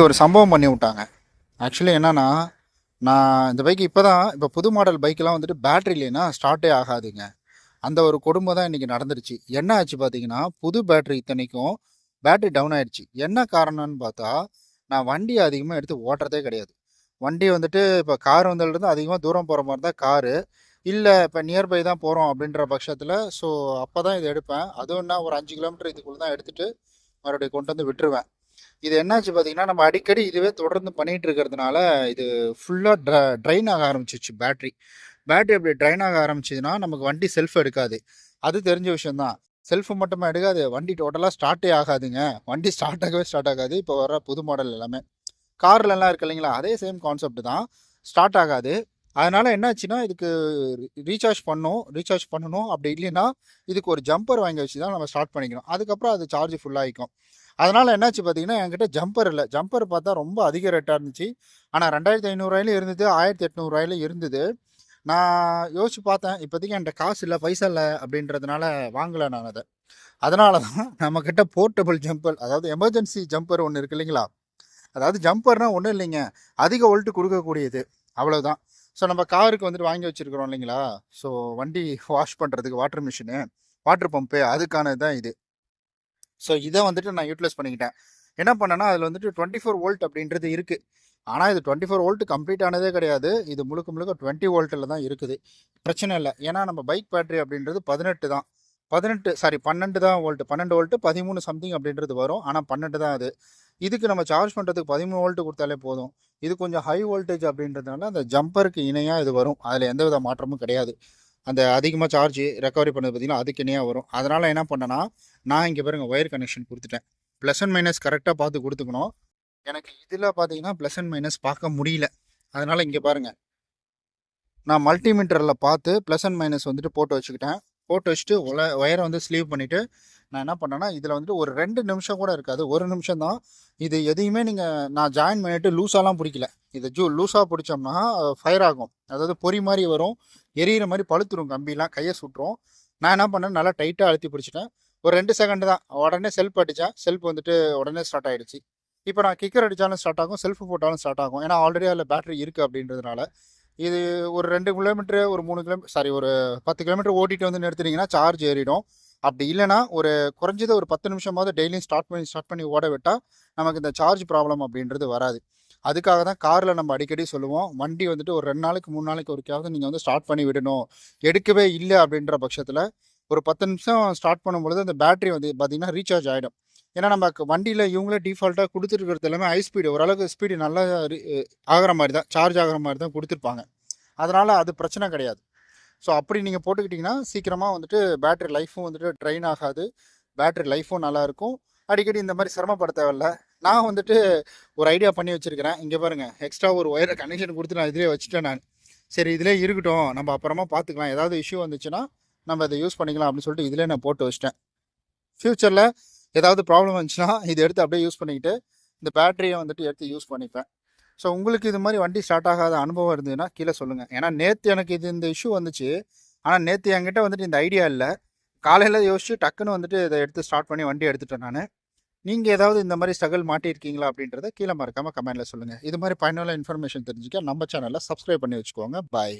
இது ஒரு சம்பவம் பண்ணி விட்டாங்க. ஆக்சுவலி என்னன்னா நான் இந்த பைக் இப்போ தான் இப்போ புது மாடல் பைக்கெலாம் வந்துட்டு பேட்டரி இல்லைன்னா ஸ்டார்ட்டே ஆகாதுங்க. அந்த ஒரு கொடுமை தான் இன்றைக்கி நடந்துருச்சு. என்ன ஆச்சு பார்த்தீங்கன்னா புது பேட்டரி இத்தனைக்கும் பேட்டரி டவுன் ஆயிடுச்சு. என்ன காரணம்னு பார்த்தா நான் வண்டியை அதிகமாக எடுத்து ஓட்டுறதே கிடையாது. வண்டி வந்துட்டு இப்போ கார் வந்ததுலேருந்து அதிகமாக தூரம் போகிற மாதிரி தான் காரு இல்லை இப்போ நியர்பை தான் போகிறோம் அப்படின்ற பட்சத்தில் ஸோ அப்போ தான் இதை எடுப்பேன். அதுவும் என்ன ஒரு அஞ்சு கிலோமீட்டர் இதுக்குள்ளே தான் எடுத்துகிட்டு மறுபடியும் கொண்டு வந்து விட்டுருவேன். இது என்னாச்சு பார்த்தீங்கன்னா நம்ம அடிக்கடி இதுவே தொடர்ந்து பண்ணிட்டு இருக்கிறதுனால இது ஃபுல்லாக ட்ர ட்ரைன் ஆக ஆரம்பிச்சிச்சு பேட்ரி பேட்டரி அப்படி ட்ரைன் ஆக ஆரம்பிச்சதுன்னா நமக்கு வண்டி செல்ஃப் எடுக்காது. அது தெரிஞ்ச விஷயம்தான். செல்ஃப் மட்டுமே எடுக்காது வண்டி டோட்டலாக ஸ்டார்ட்டே ஆகாதுங்க. வண்டி ஸ்டார்ட் ஆகவே ஸ்டார்ட் ஆகாது. இப்போ வர புது மாடல் எல்லாமே. கார்லலாம் இருக்கு இல்லைங்களா அதே சேம் கான்செப்ட் தான். ஸ்டார்ட் ஆகாது. அதனால் என்னாச்சுன்னா இதுக்கு ரீசார்ஜ் பண்ணணும் ரீசார்ஜ் பண்ணணும். அப்படி இல்லைன்னா இதுக்கு ஒரு ஜம்பர் வாங்கி வச்சு தான் நம்ம ஸ்டார்ட் பண்ணிக்கணும். அதுக்கப்புறம் அது சார்ஜ் ஃபுல்லாகிக்கும் அதனால் என்னாச்சு பார்த்தீங்கன்னா என்கிட்ட ஜம்பர் இல்லை. ஜம்பர் பார்த்தா ரொம்ப அதிக ரேட்டாக இருந்துச்சு. ஆனால் ரெண்டாயிரத்தி ஐநூறுரூவாயிலும் இருந்தது ஆயிரத்தி எட்நூறுரூவாயிலும் இருந்தது. நான் யோசிச்சு பார்த்தேன் இப்போதைக்கு என்கிட்ட காசு இல்லை பைசா இல்லை அப்படின்றதுனால வாங்கலை நான் அதை. அதனால தான் நம்மக்கிட்ட போர்ட்டபிள் ஜம்பர் அதாவது எமர்ஜென்சி ஜம்பர் ஒன்று இருக்கு இல்லைங்களா? அதாவது ஜம்பர்னால் ஒன்றும் இல்லைங்க. அதிக ஓல்ட்டு கொடுக்கக்கூடியது. அவ்வளோதான் ஸோ நம்ம காருக்கு வந்துட்டு வாங்கி வச்சுருக்குறோம் இல்லைங்களா? ஸோ வண்டி வாஷ் பண்ணுறதுக்கு வாட்டர் மிஷினு வாட்டர் பம்பு அதுக்கானது தான் இது. ஸோ இதை வந்துட்டு நான் யூட்டிலைஸ் பண்ணிக்கிட்டேன். என்ன பண்ணேன்னா அதில் வந்துட்டு டுவெண்ட்டி ஃபோர் வோல்ட் அப்படின்றது இருக்குது ஆனால் இது டுவெண்ட்டி ஃபோர் வோல்ட் கம்ப்ளீட் ஆனதே கிடையாது. இது முழுக்க முழுக்க டுவெண்ட்டி வோல்ட்டில் தான் இருக்குது. பிரச்சனை இல்லை. ஏன்னா நம்ம பைக் பேட்டரி அப்படின்றது பதினெட்டு தான். பதினெட்டு சாரி பன்னெண்டு தான் வோல்ட்டு பன்னெண்டு வோல்ட்டு பதிமூணு சம்திங் அப்படின்றது வரும். ஆனால் பன்னெண்டு தான் அது. இதுக்கு நம்ம சார்ஜ் பண்ணுறதுக்கு பதிமூணு வோல்ட்டு கொடுத்தாலே போதும். இது கொஞ்சம் ஹை வோல்டேஜ் அப்படின்றதுனால அந்த ஜம்பருக்கு இணையாக இது வரும். அதில் எந்தவித மாற்றமும் கிடையாது. அந்த அதிகமாக சார்ஜ் ரெக்கவரி பண்ணது பார்த்தீங்கன்னா அதுக்கு வரும். அதனால் என்ன பண்ணேன்னா நான் இங்கே பாருங்க ஒயர் கனெக்ஷன் கொடுத்துட்டேன். ப்ளஸ் அண்ட் மைனஸ் கரெக்டாக பார்த்து கொடுத்துக்கணும். எனக்கு இதில் பார்த்தீங்கன்னா ப்ளஸ் அண்ட் மைனஸ் பார்க்க முடியல. அதனால் இங்கே பாருங்கள் நான் மல்டிமீட்டரில் பார்த்து ப்ளஸ் அண்ட் மைனஸ் வந்துட்டு போட்டு வச்சுக்கிட்டேன். போட்டு வச்சுட்டு ஒல ஒயரை வந்து ஸ்லீவ் பண்ணிவிட்டு நான் என்ன பண்ணேன்னா இதில் வந்துட்டு ஒரு ரெண்டு நிமிஷம் கூட இருக்காது. ஒரு நிமிஷம் தான் இது எதையுமே நீங்கள் நான் ஜாயின் பண்ணிவிட்டு லூஸாலாம் பிடிக்கல. இதை ஜூ லூஸாக பிடிச்சோம்னா ஃபயர் ஆகும். அதாவது பொறி மாதிரி வரும் எரியிற மாதிரி பழுத்துரும் கம்பிலாம் கையை சுட்டுரும் நான் என்ன பண்ணேன் நல்லா டைட்டாக அழுத்தி பிடிச்சிட்டேன். ஒரு ரெண்டு செகண்ட் தான். உடனே செல்ஃப் அடித்தேன் செல்ஃப் வந்துட்டு உடனே ஸ்டார்ட் ஆகிடுச்சு இப்போ நான் கிக்கர் அடித்தாலும் ஸ்டார்ட் ஆகும் செல்ஃப் போட்டாலும் ஸ்டார்ட் ஆகும். ஏன்னா ஆல்ரெடி அதில் பேட்டரி இருக்குது அப்படின்றதுனால. இது ஒரு ரெண்டு கிலோமீட்டர் ஒரு மூணு கிலோமீட்டர் சாரி ஒரு பத்து கிலோமீட்டர் ஓட்டிட்டு வந்து நிறுத்துனீங்கன்னா சார்ஜ் ஏறிடும். அப்படி இல்லைனா ஒரு குறைஞ்சது ஒரு பத்து நிமிஷமாவது டெய்லியும் ஸ்டார்ட் பண்ணி ஸ்டார்ட் பண்ணி ஓட விட்டால் நமக்கு இந்த சார்ஜ் ப்ராப்ளம் அப்படின்றது வராது. அதுக்காக தான் காரில் நம்ம அடிக்கடி சொல்லுவோம் வண்டி வந்துட்டு ஒரு ரெண்டு நாளைக்கு மூணு நாளைக்கு ஒருக்காவது நீங்கள் வந்து ஸ்டார்ட் பண்ணி விடணும். எடுக்கவே இல்லை அப்படின்ற பட்சத்தில் ஒரு பத்து நிமிஷம் ஸ்டார்ட் பண்ணும்பொழுது அந்த பேட்டரி வந்து பார்த்திங்கன்னா ரீசார்ஜ் ஆகிடும் ஏன்னா நம்ம வண்டியில் இவங்களே டிஃபால்ட்டாக கொடுத்துருக்கிறது எல்லாமே ஹை ஸ்பீடு ஓரளவுக்கு ஸ்பீடு நல்லா ஆகிற மாதிரி தான் சார்ஜ் ஆகிற மாதிரி தான் கொடுத்துருப்பாங்க. அதனால் அது பிரச்சனை கிடையாது. ஸோ அப்படி நீங்கள் போட்டுக்கிட்டிங்கன்னா சீக்கிரமாக வந்துட்டு பேட்டரி லைஃப்பும் வந்துட்டு ட்ரெயின் ஆகாது. பேட்டரி லைஃப்பும் நல்லாயிருக்கும் அடிக்கடி இந்த மாதிரி சிரமப்பட தேவையில்ல. நான் வந்துட்டு ஒரு ஐடியா பண்ணி வச்சுருக்கிறேன். இங்கே பாருங்கள் எக்ஸ்ட்ரா ஒரு ஒயரை கனெக்ஷன் கொடுத்து நான் இதிலே வச்சுட்டேன் நான். சரி இதிலே இருக்கட்டும். நம்ம அப்புறமா பார்த்துக்கலாம் ஏதாவது இஷ்யூ வந்துச்சுன்னா நம்ம இதை யூஸ் பண்ணிக்கலாம் அப்படின்னு சொல்லிட்டு இதிலே நான் போட்டு வச்சிட்டேன். ஃப்யூச்சரில் ஏதாவது ப்ராப்ளம் வந்துச்சுன்னா இதை எடுத்து அப்படியே யூஸ் பண்ணிக்கிட்டு இந்த பேட்டரியை வந்துட்டு எடுத்து யூஸ் பண்ணிப்பேன். ஸோ உங்களுக்கு இது மாதிரி வண்டி ஸ்டார்ட் ஆகாத அனுபவம் இருந்ததுன்னா கீழே சொல்லுங்கள் ஏன்னா நேற்று எனக்கு இது இந்த இஷ்யூ வந்துச்சு. ஆனால் நேற்று என்கிட்ட வந்துட்டு இந்த ஐடியா இல்லை. காலையில் யோசிச்சு டக்குன்னு வந்துட்டு இதை எடுத்து ஸ்டார்ட் பண்ணி வண்டி எடுத்துட்டேன் நான். நீங்கள் ஏதாவது இந்த மாதிரி ஸ்ட்ரகிள் மாட்டியிருக்கீங்களா அப்படின்றத கீழே மறக்காமல் கமெண்ட்டில் சொல்லுங்கள் இது மாதிரி பயனுள்ள இன்ஃபர்மேஷன் தெரிஞ்சுக்க நம்ம சேனலில் சப்ஸ்கிரைப் பண்ணி வச்சுக்கோங்க. பாய்.